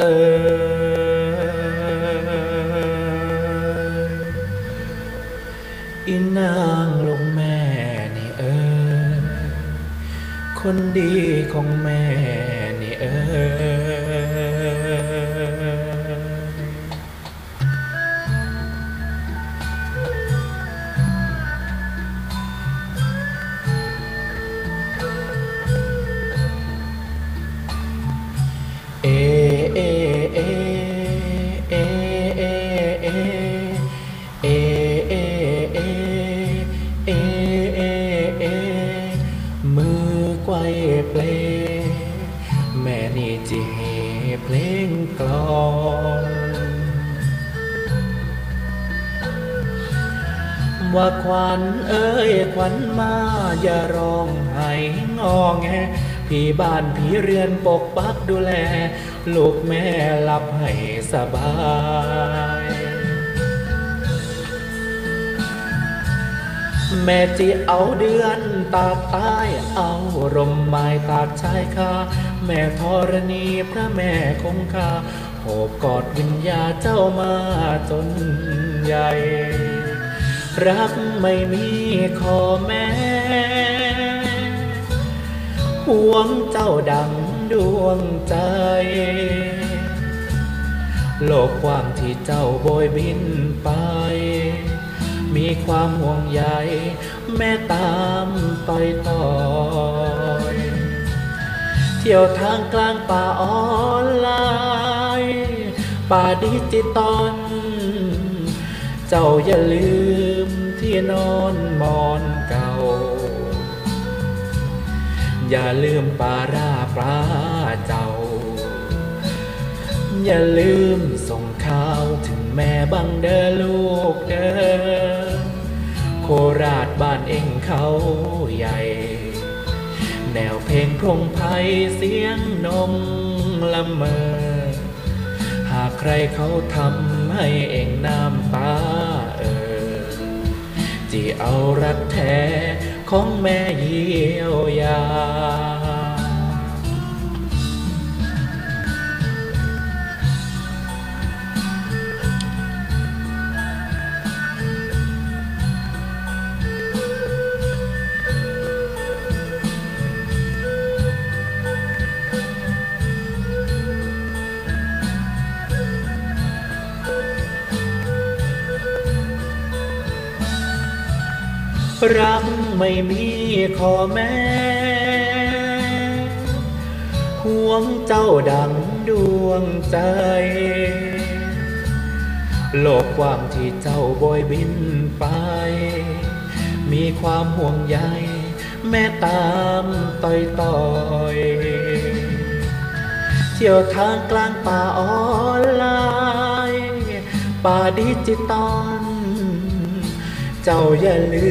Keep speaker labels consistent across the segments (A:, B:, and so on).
A: อินางลงแม่นี่เออ คนดีของแม่นี่เออ นี่จีเฮเพลงกลอนว่าควันเอ้ยควันมา อย่าร้องไห้งอแงพี่บ้านพี่เรือนปกปักดูแล ลูกแม่หลับให้สบาย แม่จีเอาเดือนตากใต้เอารมไม้ตาชายคาแม่ธรณีพระแม่คงคาโอบกอดวิญญาเจ้ามาจนใหญ่ รักไม่มีขอแม้ห่วงเจ้าดังดวงใจ โลกกว้างที่เจ้าโบยบินไป ความห่วงใยแม่ตามต่อยต่อยเที่ยวทางกลางป่าออนไลน์ป่าดิจิตอลเจ้าอย่าลืมที่นอนมอนเก่า อย่าลืมปลาราปลาเจ้า อย่าลืมส่งข่าวถึงแม่บังเด้อลูกเด้อ ราชบ้านเองเขาใหญ่ แนวเพลงพงไพเสียงนมละเมอ หากใครเขาทำให้เองน้ำตาเออจีเอารักแท้ของแม่เยียวยา รักไม่มีขอแม้ห่วงเจ้าดังดวงใจ โลกกว้างที่เจ้าโบยบินไป มีความห่วงใยแม่ตามต่อยต่อยเที่ยวทางกลางป่าออนไลน์ป่าดิจิตอล เจ้าอย่าลื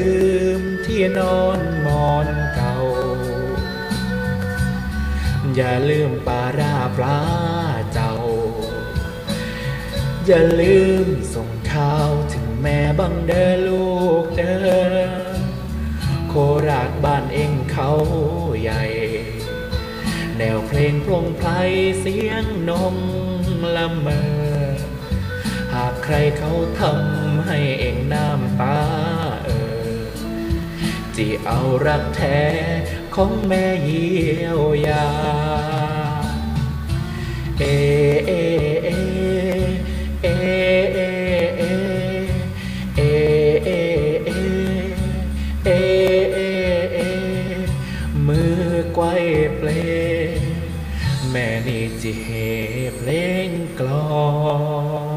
A: มที่นอนมอนเก่า อย่าลืมปลาราปลาเจ้า อย่าลืมส่งข่าวถึงแม่บังเด้อลูกเด้อโคราชบ้านเองเขาใหญ่ แนวเพลงพลงไพรเสียงนมละเมอากใครเขาทำให้เองน้ำตาเออจีเอารักแท้ของแม่เยียวยา เอเอเอเอเอเอเอเอเอเอเอเอมือไกวเพลแม่นี่จิเฮเพลงกลอน